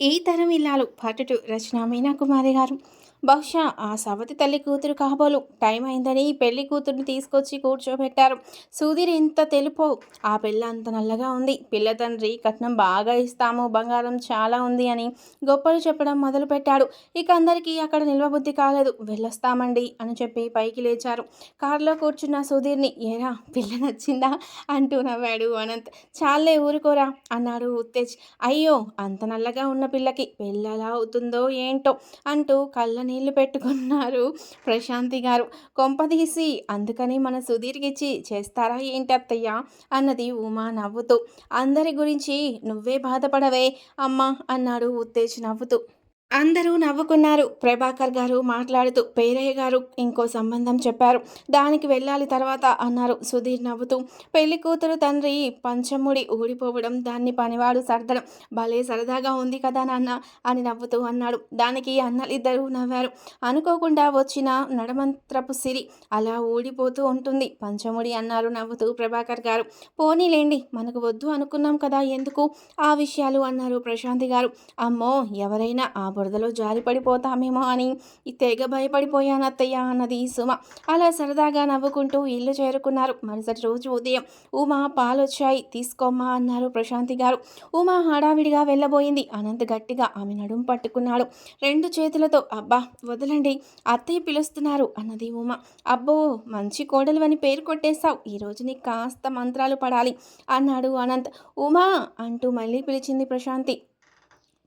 ఈ తరం ఇల్లాలు పార్ట్ రచన మీనా కుమారి గారు. బహుశా ఆ సవతి తల్లి కూతురు కాబోలు. టైం అయిందని పెళ్ళి కూతురుని తీసుకొచ్చి కూర్చోబెట్టారు. సుధీర్ ఇంత తెలుపు. ఆ పిల్ల అంత నల్లగా ఉంది. పిల్ల తండ్రి కట్నం బాగా ఇస్తాము. బంగారం చాలా ఉంది అని గొప్పలు చెప్పడం మొదలుపెట్టాడు. ఇక అందరికీ అక్కడ నిల్వబుద్ధి కాలేదు. వెళ్ళొస్తామండి అని చెప్పి పైకి లేచారు. కారులో కూర్చున్న సుధీర్ని ఏరా పిల్ల నచ్చిందా? అంటూ నవ్వాడు అనంత్. చాలే ఊరుకోరా అన్నాడు ఉత్తేజ్. అయ్యో అంత నల్లగా ఉన్న పిల్లకి పెళ్ళలా అవుతుందో ఏంటో అంటూ కళ్ళని నీళ్ళు పెట్టుకున్నారు. ప్రశాంతి గారు కొంపదీసి అందుకని మన సుధీర్కిచ్చి చేస్తారా ఏంటి అత్తయ్య? అన్నది ఉమా నవ్వుతూ అందరి గురించి నువ్వే బాధపడవే అమ్మా అన్నాడు ఉత్తేజ్ నవ్వుతూ. అందరూ నవ్వుకున్నారు. ప్రభాకర్ గారు మాట్లాడుతూ పేరయ్య గారు ఇంకో సంబంధం చెప్పారు. దానికి వెళ్ళాలి తర్వాత అన్నారు సుధీర్ నవ్వుతూ. పెళ్ళి కూతురు తండ్రి పంచముడి ఊడిపోవడం దాన్ని పనివాడు సర్దడం భలే సరదాగా ఉంది కదా నాన్న అని నవ్వుతూ అన్నాడు. దానికి అన్నలిద్దరూ నవ్వారు. అనుకోకుండా వచ్చిన నడమంత్రపు సిరి అలా ఊడిపోతూ ఉంటుంది. పంచముడి అన్నారు నవ్వుతూ ప్రభాకర్ గారు. పోనీలేండి మనకు వద్దు అనుకున్నాం కదా ఎందుకు? ఆ విషయాలు అన్నారు ప్రశాంతి గారు. అమ్మో ఎవరైనా ఆ బురదలో జారి పడిపోతామేమో అని తెగ భయపడిపోయాను అత్తయ్య అన్నది సుమ. అలా సరదాగా నవ్వుకుంటూ ఇల్లు చేరుకున్నారు. మరుసటి రోజు ఉదయం ఉమా పాలొచ్చాయి. తీసుకోమ్మా అన్నారు ప్రశాంతి గారు. ఉమా హడావిడిగా వెళ్ళబోయింది. అనంత్ గట్టిగా ఆమె నడుం పట్టుకున్నాడు. రెండు చేతులతో అబ్బా వదలండి అత్తయ్య పిలుస్తున్నారు అన్నది ఉమా. అబ్బో మంచి కోడలు అని పేరు కొట్టేశావు. ఈరోజు నీకు కాస్త మంత్రాలు పడాలి అన్నాడు అనంత్. ఉమా అంటూ మళ్ళీ పిలిచింది ప్రశాంతి.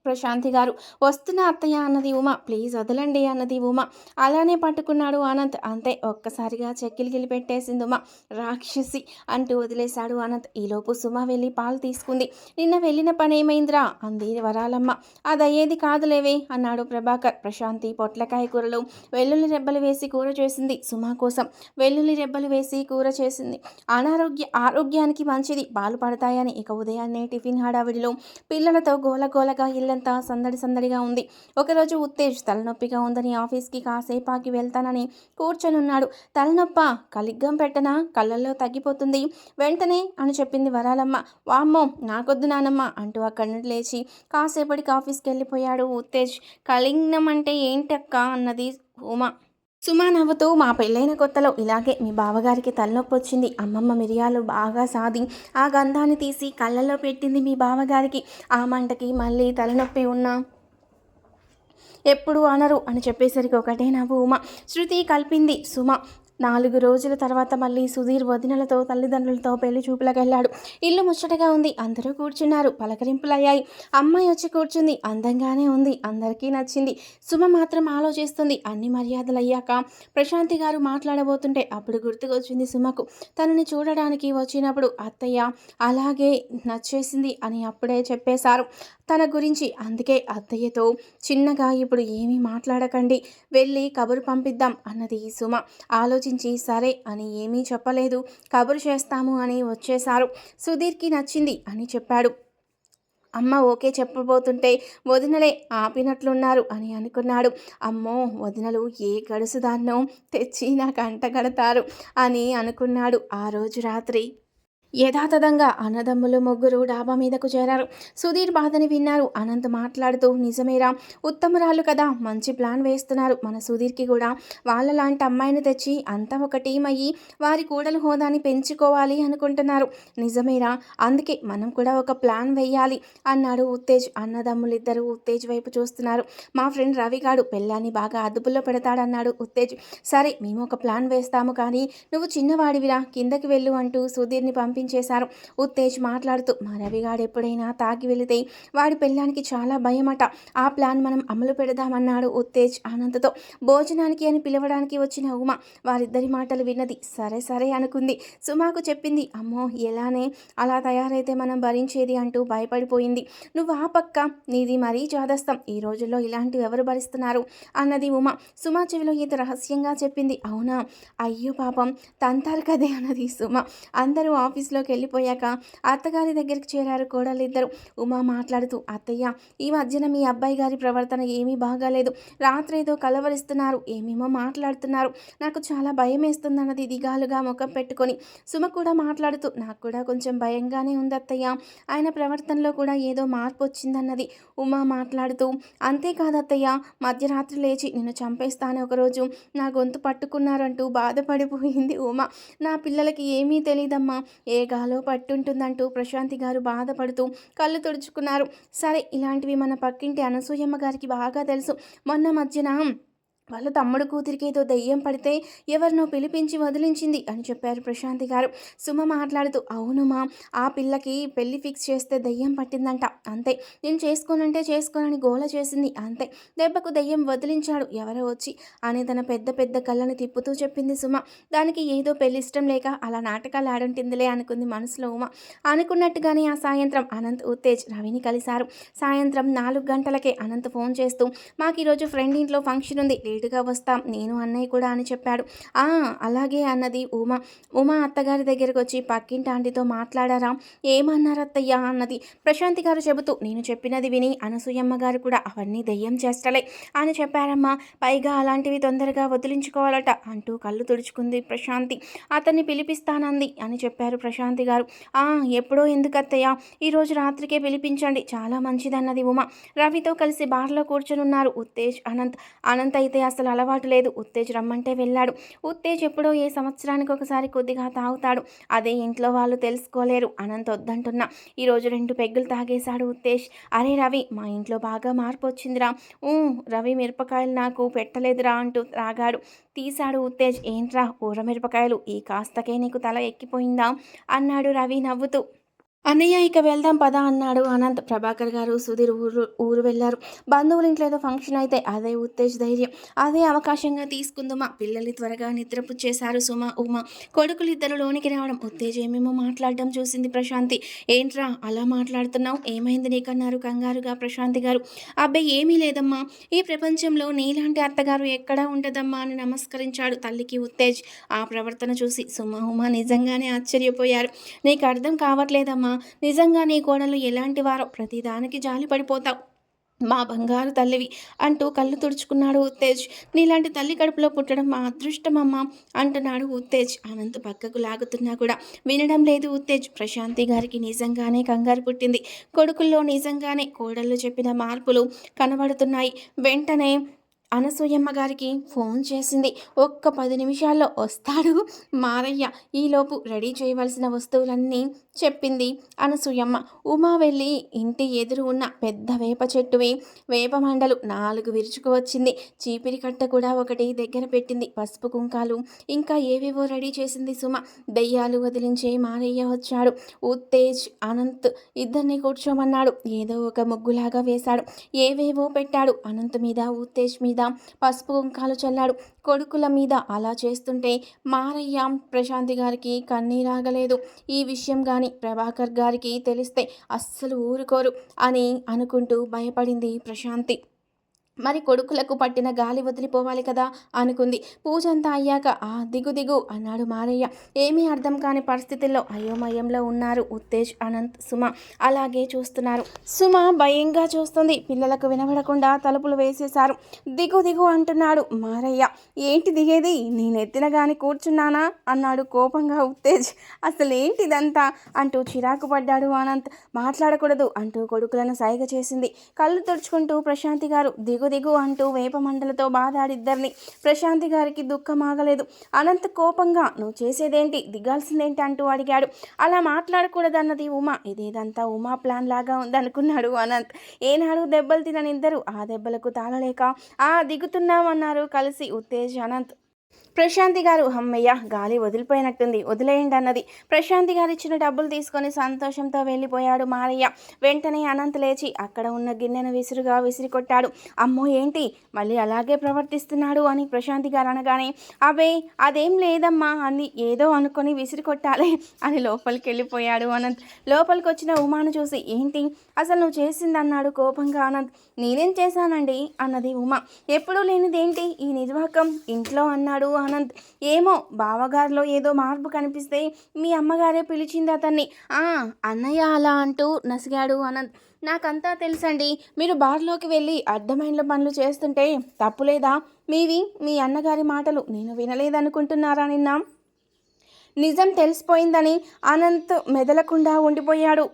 ప్రశాంతి గారు వస్తున్న అత్తయ్య అన్నది ఉమ ప్లీజ్ వదలండి అన్నది ఉమ. అలానే పట్టుకున్నాడు అనంత్. అంతే ఒక్కసారిగా చెక్కిలి పెట్టేసింది ఉమ. రాక్షసి అంటూ వదిలేశాడు అనంత్. ఈలోపు సుమ వెళ్ళి పాలు తీసుకుంది. నిన్న వెళ్ళిన పనేమైందిరా? అంది వరాలమ్మ. అదయ్యేది కాదులేవే అన్నాడు ప్రభాకర్. ప్రశాంతి పొట్లకాయ కూరలో వెల్లుల్లి రెబ్బలు వేసి కూర చేసింది సుమ కోసం. వెల్లుల్లి రెబ్బలు వేసి కూర చేసింది. అనారోగ్య ఆరోగ్యానికి మంచిది. పాలు పడతాయని ఇక ఉదయాన్నే టిఫిన్ హడావిడిలో పిల్లలతో గోలగోలగా ఇళ్ళ ఇల్లంతా సందడి సందడిగా ఉంది. ఒకరోజు ఉత్తేజ్ తలనొప్పిగా ఉందని ఆఫీస్కి కాసేపాకి వెళ్తానని కూర్చొనున్నాడు. తలనొప్ప కలిగ్గం పెట్టనా? కళ్ళల్లో తగ్గిపోతుంది. వెంటనే అని చెప్పింది వరాలమ్మ. వామ్మో నాకొద్దు నానమ్మ అంటూ అక్కడి నుండి లేచి కాసేపటికి ఆఫీస్కి వెళ్ళిపోయాడు ఉత్తేజ్. కలిగ్నం అంటే ఏంటక్క అన్నది ఉమా. సుమా నవ్వుతూ మా పెళ్ళైన కొత్తలో ఇలాగే మీ బావగారికి తలనొప్పి వచ్చింది. అమ్మమ్మ మిరియాలు బాగా సాది. ఆ గంధాన్ని తీసి కళ్ళల్లో పెట్టింది మీ బావగారికి. ఆ మంటకి మళ్ళీ తలనొప్పి ఉన్నా? ఎప్పుడు అనరు అని చెప్పేసరికి ఒకటే నవ్వు ఉమా. శృతి కలిపింది సుమ నాలుగు రోజుల తర్వాత మళ్ళీ సుధీర్ వదినలతో తల్లిదండ్రులతో పెళ్ళి చూపులకెళ్ళాడు. ఇల్లు ముచ్చటగా ఉంది. అందరూ కూర్చున్నారు. పలకరింపులయ్యాయి. అమ్మాయి వచ్చి కూర్చుంది. అందంగానే ఉంది. అందరికీ నచ్చింది. సుమ మాత్రం ఆలోచిస్తుంది. అన్ని మర్యాదలు అయ్యాక ప్రశాంతి గారు మాట్లాడబోతుంటే అప్పుడు గుర్తుకొచ్చింది సుమకు. తనని చూడడానికి వచ్చినప్పుడు అత్తయ్య అలాగే నచ్చేసింది అని అప్పుడే చెప్పేశారు తన గురించి. అందుకే అత్తయ్యతో చిన్నగా ఇప్పుడు ఏమీ మాట్లాడకండి. వెళ్ళి కబురు పంపిద్దాం అన్నది సుమ. ఆలోచించి సరే అని ఏమీ చెప్పలేదు. కబురు చేస్తాము అని వచ్చేశారు. సుధీర్కి నచ్చింది అని చెప్పాడు. అమ్మ ఓకే చెప్పబోతుంటే వదినలే ఆపినట్లున్నారు అని అనుకున్నాడు. అమ్మో వదినలు ఏ గడుసుదాన్నో తెచ్చి నాకు అంటగడతారు అని అనుకున్నాడు. ఆ రోజు రాత్రి యథాతథంగా అన్నదమ్ములు ముగ్గురు డాబా మీదకు చేరారు. సుధీర్ బాధని విన్నారు. అనంత్ మాట్లాడుతూ నిజమేరా ఉత్తమరాలు కదా మంచి ప్లాన్ వేస్తున్నారు. మన సుధీర్కి కూడా వాళ్ళ లాంటి అమ్మాయిని తెచ్చి అంతా ఒక టీం అయ్యి వారి కూడలు హోదాని పెంచుకోవాలి అనుకుంటున్నారు. నిజమేరా అందుకే మనం కూడా ఒక ప్లాన్ వేయాలి అన్నాడు ఉత్తేజ్. అన్నదమ్ములిద్దరూ ఉత్తేజ్ వైపు చూస్తున్నారు. మా ఫ్రెండ్ రవిగాడు పెళ్ళాన్ని బాగా అదుపులో పెడతాడన్నాడు ఉత్తేజ్. సరే మేము ఒక ప్లాన్ వేస్తాము కానీ నువ్వు చిన్నవాడివిరా కిందకి వెళ్ళు అంటూ సుధీర్ని పంపి పంపించేశారు. ఉత్తేజ్ మాట్లాడుతూ మా రవిగాడు ఎప్పుడైనా తాగి వెళితే వాడి పెళ్ళానికి చాలా భయమట. ఆ ప్లాన్ మనం అమలు పెడదామన్నాడు ఉత్తేజ్ ఆనందతో. భోజనానికి అని పిలవడానికి వచ్చిన ఉమ వారిద్దరి మాటలు విన్నది. సరే సరే అనుకుంది. సుమాకు చెప్పింది అమ్మో ఎలానే? అలా తయారైతే మనం భరించేది అంటూ భయపడిపోయింది. నువ్వు ఆ పక్క నీది మరీ జాదస్తం. ఈ రోజుల్లో ఇలాంటివి ఎవరు భరిస్తున్నారు? అన్నది ఉమ. సుమా చెవిలో ఈత రహస్యంగా చెప్పింది అవునా? అయ్యో పాపం తంతారు కదే అన్నది సుమ. అందరూ ఆఫీస్ ఆఫీస్లోకి వెళ్ళిపోయాక అత్తగారి దగ్గరికి చేరారు కోడలిద్దరు ఉమా మాట్లాడుతూ అత్తయ్య ఈ మధ్యన మీ అబ్బాయి గారి ప్రవర్తన ఏమీ బాగాలేదు. రాత్రి ఏదో కలవరిస్తున్నారు ఏమేమో మాట్లాడుతున్నారు. నాకు చాలా భయం వేస్తుందన్నది దిగాలుగా ముఖం పెట్టుకొని సుమ కూడా మాట్లాడుతూ నాకు కూడా కొంచెం భయంగానే ఉంది అత్తయ్య ఆయన ప్రవర్తనలో కూడా ఏదో మార్పు వచ్చిందన్నది ఉమా మాట్లాడుతూ అంతేకాదు అత్తయ్య మధ్యరాత్రి లేచి నేను చంపేస్తాను ఒకరోజు. నా గొంతు పట్టుకున్నారంటూ బాధపడిపోయింది ఉమా. నా పిల్లలకి ఏమీ తెలియదమ్మా ఏ గాలో పట్టుంటుందంటూ ప్రశాంతి గారు బాధపడుతూ కళ్ళు తుడుచుకున్నారు. సరే ఇలాంటివి మన పక్కింటి అనసూయమ్మ గారికి బాగా తెలుసు. మొన్న మధ్యన వాళ్ళ తమ్ముడు కూతురికేదో దయ్యం దెయ్యం పడితే ఎవరినో పిలిపించి వదిలించింది అని చెప్పారు ప్రశాంతి గారు. సుమ మాట్లాడుతూ అవును మా ఆ పిల్లకి పెళ్ళి ఫిక్స్ చేస్తే దెయ్యం పట్టిందంట. అంతే నేను చేసుకోనంటే చేసుకోనని గోల చేసింది. అంతే దెబ్బకు దెయ్యం వదిలించాడు. ఎవరో వచ్చి అని తన పెద్ద పెద్ద కళ్ళని తిప్పుతూ చెప్పింది సుమ. దానికి ఏదో పెళ్ళి ఇష్టం లేక అలా నాటకాలు ఆడుంటుందిలే అనుకుంది మనసులో ఉమ. అనుకున్నట్టుగానే ఆ సాయంత్రం అనంత్ ఉత్తేజ్ రవిని కలిశారు. సాయంత్రం నాలుగు గంటలకే అనంత్ ఫోన్ చేస్తూ మాకు ఈరోజు ఫ్రెండ్ ఇంట్లో ఫంక్షన్ ఉంది. లేటుగా వస్తాం నేను అన్నయ్య కూడా అని చెప్పాడు. ఆ అలాగే అన్నది ఉమా. ఉమా అత్తగారి దగ్గరకు వచ్చి పక్కింటి ఆంటీతో మాట్లాడారా? ఏమన్నారు అత్తయ్య అన్నది. ప్రశాంతి గారు చెబుతూ నేను చెప్పినది విని అనసూయమ్మ గారు కూడా అవన్నీ దెయ్యం చేస్తలే అని చెప్పారమ్మా. పైగా అలాంటివి తొందరగా వదిలించుకోవాలట అంటూ కళ్ళు తుడుచుకుంది ప్రశాంతి. అతన్ని పిలిపిస్తానంది అని చెప్పారు ప్రశాంతి గారు. ఆ ఎప్పుడో ఎందుకు అత్తయ్య ఈరోజు రాత్రికే పిలిపించండి చాలా మంచిదన్నది ఉమా. రవితో కలిసి బార్లో కూర్చొనున్నారు ఉత్తేజ్ అనంత్. అనంత్ అయితే అసలు అలవాటు లేదు. ఉత్తేజ్ రమ్మంటే వెళ్ళాడు. ఉత్తేజ్ ఎప్పుడో ఏ సంవత్సరానికి ఒకసారి కొద్దిగా తాగుతాడు. అదే ఇంట్లో వాళ్ళు తెలుసుకోలేరు. అనంత వద్దంటున్నా. ఈరోజు రెండు పెగ్గులు తాగేశాడు ఉత్తేజ్. అరే రవి మా ఇంట్లో బాగా మార్పు వచ్చిందిరా. ఊ రవి మిరపకాయలు నాకు పెట్టలేదురా అంటూ త్రాగాడు తీశాడు ఉత్తేజ్. ఏంట్రా ఊర మిరపకాయలు ఈ కాస్తకే నీకు తల ఎక్కిపోయిందా? అన్నాడు రవి నవ్వుతూ. అన్నయ్య ఇక వెళ్దాం పదా అన్నాడు అనంత్. ప్రభాకర్ గారు సుధీర్ ఊరు ఊరు వెళ్ళారు బంధువుల ఇంట్లో ఏదో ఫంక్షన్ అయితే అదే ఉత్తేజ్ ధైర్యం. అదే అవకాశంగా తీసుకుందామా. పిల్లల్ని త్వరగా నిద్రపు చేశారు సుమ ఉమ. కొడుకులు ఇద్దరు లోనికి రావడం ఉత్తేజ్ ఏమేమో మాట్లాడడం చూసింది ప్రశాంతి. ఏంట్రా అలా మాట్లాడుతున్నావు? ఏమైంది నీకన్నారు కంగారుగా ప్రశాంతి గారు. అబ్బాయి ఏమీ లేదమ్మా. ఈ ప్రపంచంలో నీలాంటి అత్తగారు ఎక్కడా ఉండదమ్మా అని నమస్కరించాడు తల్లికి ఉత్తేజ్. ఆ ప్రవర్తన చూసి సుమ ఉమ నిజంగానే ఆశ్చర్యపోయారు. నీకు అర్థం కావట్లేదమ్మా. నిజంగా నీ కోడలు ఎలాంటి వారో ప్రతిదానికి జాలి పడిపోతావు. మా బంగారు తల్లివి అంటూ కళ్ళు తుడుచుకున్నాడు ఉత్తేజ్. నీలాంటి తల్లి కడుపులో పుట్టడం మా అదృష్టమమ్మ అంటున్నాడు ఉత్తేజ్. అనంత్ పక్కకు లాగుతున్నా కూడా వినడం లేదు ఉత్తేజ్. ప్రశాంతి గారికి నిజంగానే కంగారు పుట్టింది. కొడుకుల్లో నిజంగానే కోడళ్ళు చెప్పిన మార్పులు కనబడుతున్నాయి. వెంటనే అనసూయమ్మ గారికి ఫోన్ చేసింది. ఒక్క పది నిమిషాల్లో వస్తాడు మారయ్య. ఈలోపు రెడీ చేయవలసిన వస్తువులన్నీ చెప్పింది అనసూయమ్మ ఉమా వెళ్ళి ఇంటి ఎదురు ఉన్న పెద్ద వేప చెట్టువి వేప మండలు నాలుగు విరుచుకు వచ్చింది. చీపిరి కట్ట కూడా ఒకటి దగ్గర పెట్టింది. పసుపు కుంకాలు ఇంకా ఏవేవో రెడీ చేసింది సుమ. దెయ్యాలు వదిలించే మారయ్య వచ్చాడు. ఉత్తేజ్ అనంత్ ఇద్దరిని కూర్చోమన్నాడు. ఏదో ఒక ముగ్గులాగా వేశాడు. ఏవేవో పెట్టాడు. అనంత్ మీద ఉత్తేజ్ మీద పసుపు కుంకాలు చల్లాడు. కొడుకుల మీద అలా చేస్తుంటే మారయ్య ప్రశాంతి గారికి కన్నీరాగలేదు. ఈ విషయం కానీ ప్రభాకర్ గారికి తెలిస్తే అస్సలు ఊరుకోరు అని అనుకుంటూ భయపడింది ప్రశాంతి. మరి కొడుకులకు పట్టిన గాలి వదిలిపోవాలి కదా అనుకుంది. పూజ అంతా అయ్యాక ఆ దిగు దిగు అన్నాడు మారయ్య. ఏమీ అర్థం కాని పరిస్థితుల్లో అయోమయంలో ఉన్నారు ఉత్తేజ్ అనంత్ సుమ. అలాగే చూస్తున్నారు. సుమ భయంగా చూస్తుంది. పిల్లలకు వినబడకుండా తలుపులు వేసేశారు. దిగు దిగు అంటున్నాడు మారయ్య. ఏంటి దిగేది? నేను ఎత్తిన గాని కూర్చున్నానా? అన్నాడు కోపంగా ఉత్తేజ్. అసలు ఏంటిదంతా? అంటూ చిరాకు పడ్డాడు అనంత్. మాట్లాడకూడదు అంటూ కొడుకులను సైగ చేసింది. కళ్ళు తుడుచుకుంటూ ప్రశాంతి గారు దిగు దిగు అంటూ వేప మండలతో బాధాడిద్దరిని. ప్రశాంతి గారికి దుఃఖం ఆగలేదు. అనంత్ కోపంగా నువ్వు చేసేదేంటి? దిగాల్సిందేంటి? అంటూ అడిగాడు. అలా మాట్లాడకూడదన్నది ఉమా. ఇదేదంతా ఉమా ప్లాన్ లాగా ఉందనుకున్నాడు అనంత్. ఏనాడు దెబ్బలు తిననిద్దరు ఆ దెబ్బలకు తాళలేక ఆ దిగుతున్నామన్నారు. కలిసి ఉత్తేజ్ అనంత్ ప్రశాంతి గారు అమ్మయ్య గాలి వదిలిపోయినట్టుంది వదిలేయండి అన్నది ప్రశాంతి గారు ఇచ్చిన డబ్బులు తీసుకొని సంతోషంతో వెళ్ళిపోయాడు మారయ్య వెంటనే అనంత్ లేచి అక్కడ ఉన్న గిన్నెను విసురుగా విసిరి కొట్టాడు అమ్మో ఏంటి? మళ్ళీ అలాగే ప్రవర్తిస్తున్నాడు? అని ప్రశాంతి గారు అనగానే అబే అదేం లేదమ్మా అని ఏదో అనుకొని విసిరి కొట్టాలి అని లోపలికి వెళ్ళిపోయాడు అనంత్. లోపలికి వచ్చిన ఉమాను చూసి ఏంటి? అసలు నువ్వు చేసింది అన్నాడు కోపంగా అనంత్. నేనేం చేశానండి? అన్నది ఉమా. ఎప్పుడూ లేనిదేంటి? ఈ నిర్వాహకం ఇంట్లో అన్నాడు అన్నాడు అనంత్. ఏమో బావగారిలో ఏదో మార్పు కనిపిస్తే మీ అమ్మగారే పిలిచింది అతన్ని. ఆ అన్నయ్య అలా అంటూ నసిగాడు అనంత్. నాకంతా తెలుసండి మీరు బార్లోకి వెళ్ళి అర్థమైన పనులు చేస్తుంటే తప్పులేదా? మీవి మీ అన్నగారి మాటలు నేను వినలేదనుకుంటున్నారా నిన్న? నిజం తెలిసిపోయిందని అనంత్ మెదలకుండా ఉండిపోయాడు.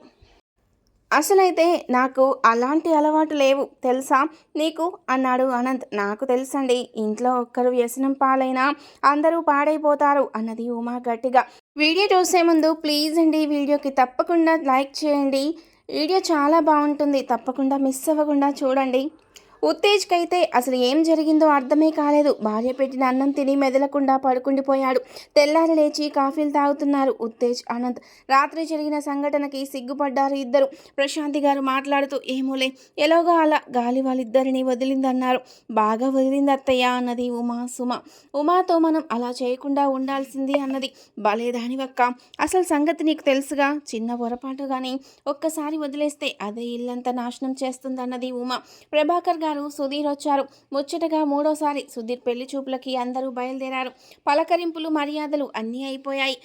అసలైతే నాకు అలాంటి అలవాటు లేవు తెలుసా? నీకు? అన్నాడు అనంత్. నాకు తెలుసండి. ఇంట్లో ఒక్కరు వ్యసనం పాలైనా అందరూ పాడైపోతారు అన్నది ఉమా గట్టిగా. వీడియో చూసే ముందు ప్లీజ్ అండి వీడియోకి తప్పకుండా లైక్ చేయండి. వీడియో చాలా బాగుంటుంది. తప్పకుండా మిస్ అవ్వకుండా చూడండి. ఉత్తేజ్కి అసలు ఏం జరిగిందో అర్థమే కాలేదు. భార్య పెట్టిన అన్నం తిని మెదలకుండా పడుకుండిపోయాడు. తెల్లారి లేచి కాఫీలు తాగుతున్నారు ఉత్తేజ్ అనంత్. రాత్రి జరిగిన సంఘటనకి సిగ్గుపడ్డారు ఇద్దరు. ప్రశాంతి గారు మాట్లాడుతూ ఏమోలే ఎలాగో అలా గాలి వాళ్ళిద్దరిని వదిలిందన్నారు. బాగా వదిలింది అత్తయ్య అన్నది ఉమా సుమ. ఉమాతో మనం అలా చేయకుండా ఉండాల్సింది అన్నది. బలేదాని ఒక్క అసలు సంగతి నీకు తెలుసుగా? చిన్న పొరపాటు కానీ ఒక్కసారి వదిలేస్తే అదే ఇల్లంతా నాశనం చేస్తుందన్నది ఉమా. ప్రభాకర్ గారు సుధీర్ వచ్చారు. ముచ్చటగా మూడోసారి సుధీర్ పెళ్ళి చూపులకి అందరూ బయలుదేరారు. పలకరింపులు మర్యాదలు అన్నీ అయిపోయాయి.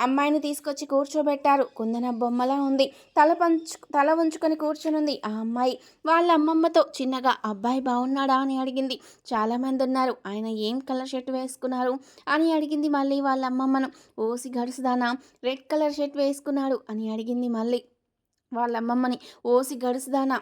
అమ్మాయిని తీసుకొచ్చి కూర్చోబెట్టారు. కుందన బొమ్మలా ఉంది. తల పంచు తల ఉంచుకొని కూర్చునుంది ఆ అమ్మాయి. వాళ్ళ అమ్మమ్మతో చిన్నగా అబ్బాయి బాగున్నాడా అని అడిగింది. చాలామంది ఉన్నారు. ఆయన ఏం కలర్ షర్ట్ వేసుకున్నారు? అని అడిగింది మళ్ళీ వాళ్ళ అమ్మమ్మను. ఓసి గడుసుదానా? రెడ్ కలర్ షర్ట్ వేసుకున్నాడు? అని అడిగింది మళ్ళీ వాళ్ళ అమ్మమ్మని. ఓసి గడుసుదానా?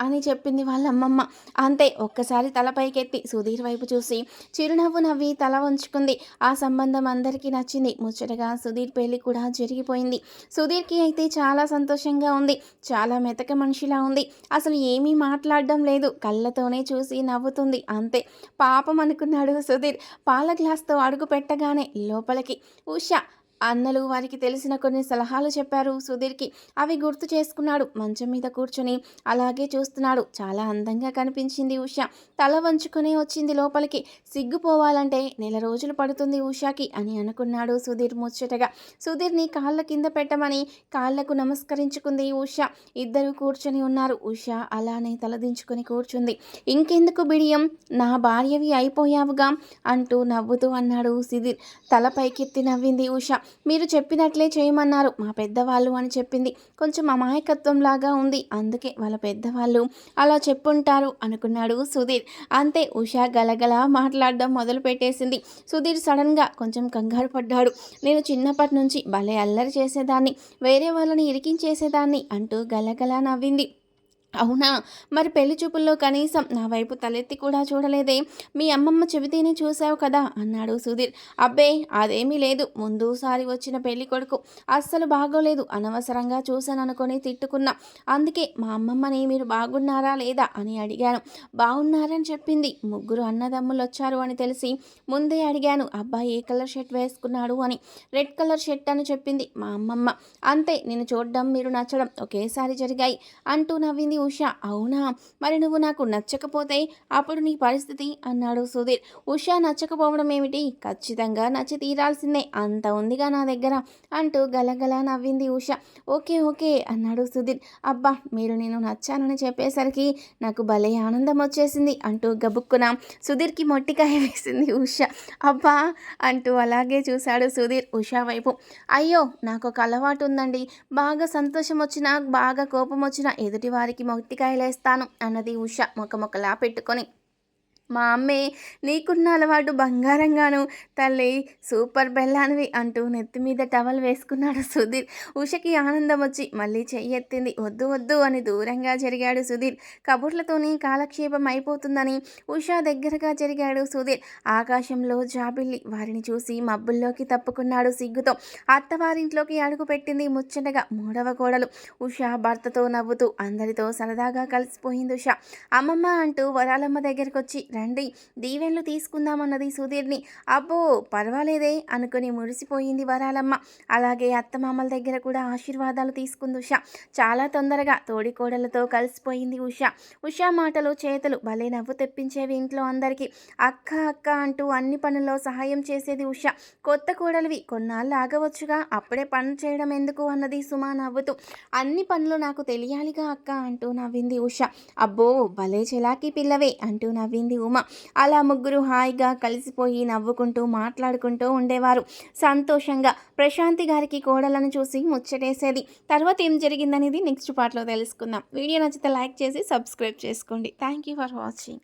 అని చెప్పింది వాళ్ళ అమ్మమ్మ అంతే ఒక్కసారి తల పైకెత్తి సుధీర్ వైపు చూసి చిరునవ్వు నవ్వి తల ఉంచుకుంది ఆ సంబంధం అందరికీ నచ్చింది. ముచ్చటగా సుధీర్ పెళ్ళి కూడా జరిగిపోయింది. సుధీర్కి అయితే చాలా సంతోషంగా ఉంది. చాలా మెతక మనిషిలా ఉంది. అసలు ఏమీ మాట్లాడడం లేదు. కళ్ళతోనే చూసి నవ్వుతుంది. అంతే పాపం అనుకున్నాడు సుధీర్. పాల గ్లాస్తో అడుగు పెట్టగానే లోపలికి ఉషా అన్నలు వారికి తెలిసిన కొన్ని సలహాలు చెప్పారు సుధీర్కి. అవి గుర్తు చేసుకున్నాడు. మంచం మీద కూర్చొని అలాగే చూస్తున్నాడు. చాలా అందంగా కనిపించింది ఉష. తల వంచుకునే వచ్చింది లోపలికి. సిగ్గుపోవాలంటే నెల రోజులు పడుతుంది ఉషాకి అని అనుకున్నాడు సుధీర్ ముచ్చటగా. సుధీర్ని కాళ్ళ కింద పెట్టమని కాళ్ళకు నమస్కరించుకుంది ఉష. ఇద్దరు కూర్చొని ఉన్నారు. ఉష అలానే తలదించుకుని కూర్చుంది. ఇంకెందుకు బిడియం? నా భార్యవి అయిపోయావుగా? అంటూ నవ్వుతూ అన్నాడు సుధీర్. తల పైకెత్తి నవ్వింది ఉష. మీరు చెప్పినట్లే చేయమన్నారు. మా పెద్దవాళ్ళు అని చెప్పింది. కొంచెం అమాయకత్వం లాగా ఉంది. అందుకే వాళ్ళ పెద్దవాళ్ళు అలా చెప్పుంటారు అనుకున్నాడు సుధీర్. అంతే ఉషా గలగల మాట్లాడడం మొదలు పెట్టేసింది. సుధీర్ సడన్గా కొంచెం కంగారు పడ్డాడు. నేను చిన్నప్పటి నుంచి భలే అల్లరి చేసేదాన్ని వేరే వాళ్ళని ఇరికించేసేదాన్ని అంటూ గలగల నవ్వింది. అవునా? మరి పెళ్ళి చూపుల్లో కనీసం నా వైపు తలెత్తి కూడా చూడలేదే. మీ అమ్మమ్మ చెబితేనే చూశావు కదా అన్నాడు సుధీర్. అబ్బే అదేమీ లేదు. ముందుసారి వచ్చిన పెళ్ళి కొడుకు అస్సలు బాగోలేదు. అనవసరంగా చూశాననుకొని తిట్టుకున్నా. అందుకే మా అమ్మమ్మని మీరు బాగున్నారా లేదా అని అడిగాను. బాగున్నారని చెప్పింది. ముగ్గురు అన్నదమ్ములు వచ్చారు అని తెలిసి ముందే అడిగాను. అబ్బాయి ఏ కలర్ షర్ట్ వేసుకున్నాడు అని. రెడ్ కలర్ షర్ట్ అని చెప్పింది మా అమ్మమ్మ. అంతే నేను చూడడం మీరు నచ్చడం ఒకేసారి జరిగాయి అంటూ నవ్వింది ఉష అవునా? మరి నువ్వు నాకు నచ్చకపోతే అప్పుడు నీ పరిస్థితి అన్నాడు సుధీర్. ఉష నచ్చకపోవడం ఏమిటి? ఖచ్చితంగా నచ్చి తీరాల్సిందే. అంత ఉందిగా నా దగ్గర అంటూ గలగల నవ్వింది ఉష. ఓకే ఓకే అన్నాడు సుధీర్. అబ్బా మీరు నేను నచ్చానని చెప్పేసరికి నాకు భలే ఆనందం వచ్చేసింది అంటూ గబుక్కున సుధీర్కి మొట్టికాయ వేసింది ఉష. అబ్బా అంటూ అలాగే చూశాడు సుధీర్ ఉషా వైపు. అయ్యో నాకు ఒక అలవాటు ఉందండి. బాగా సంతోషం వచ్చినా బాగా కోపం వచ్చినా ఎదుటి వారికి మొట్టికాయలేస్తాను అన్నది ఉష ముఖముఖలా పెట్టుకొని మా అమ్మే నీకున్న అలవాటు బంగారంగాను తల్లి సూపర్ బెల్లానివి అంటూ నెత్తి మీద టవల్ వేసుకున్నాడు సుధీర్. ఉషకి ఆనందం వచ్చి మళ్ళీ చెయ్యెత్తింది. వద్దు వద్దు అని దూరంగా జరిగాడు సుధీర్. కబుర్లతోని కాలక్షేపం అయిపోతుందని ఉష దగ్గరగా జరిగాడు సుధీర్. ఆకాశంలో జాబిల్లి వారిని చూసి మబ్బుల్లోకి తప్పుకున్నాడు సిగ్గుతో. అత్తవారింట్లోకి అడుగు పెట్టింది ముచ్చటగా మూడవ కోడలు. ఉష భర్తతో నవ్వుతూ అందరితో సరదాగా కలిసిపోయింది ఉష. అమ్మమ్మ అంటూ వరాలమ్మ దగ్గరికి వచ్చి రండి దీవెన్లు తీసుకుందామన్నది సుధీర్ని. అబ్బో పర్వాలేదే అనుకుని మురిసిపోయింది వరాలమ్మ. అలాగే అత్తమామల దగ్గర కూడా ఆశీర్వాదాలు తీసుకుంది ఉష. చాలా తొందరగా తోడికోడలతో కలిసిపోయింది ఉష. ఉష మాటలు చేతులు భలే నవ్వు తెప్పించేవి ఇంట్లో అందరికీ. అక్క అక్క అంటూ అన్ని పనుల్లో సహాయం చేసేది ఉష. కొత్త కోడలివి కొన్నాళ్ళు ఆగవచ్చుగా అప్పుడే పనులు చేయడం ఎందుకు అన్నది సుమా నవ్వుతూ. అన్ని పనులు నాకు తెలియాలిగా అక్క అంటూ నవ్వింది ఉష. అబ్బో భలే చెలాకీ పిల్లవే అంటూ నవ్వింది ఉమ అలా ముగ్గురు హాయిగా కలిసిపోయి నవ్వుకుంటూ మాట్లాడుకుంటూ ఉండేవారు. సంతోషంగా ప్రశాంతి గారికి కోడలను చూసి ముచ్చటేసేది. తర్వాత ఏం జరిగిందనేది నెక్స్ట్ పార్ట్లో తెలుసుకుందాం. వీడియో నచ్చితే లైక్ చేసి సబ్స్క్రైబ్ చేసుకోండి. Thank you for watching.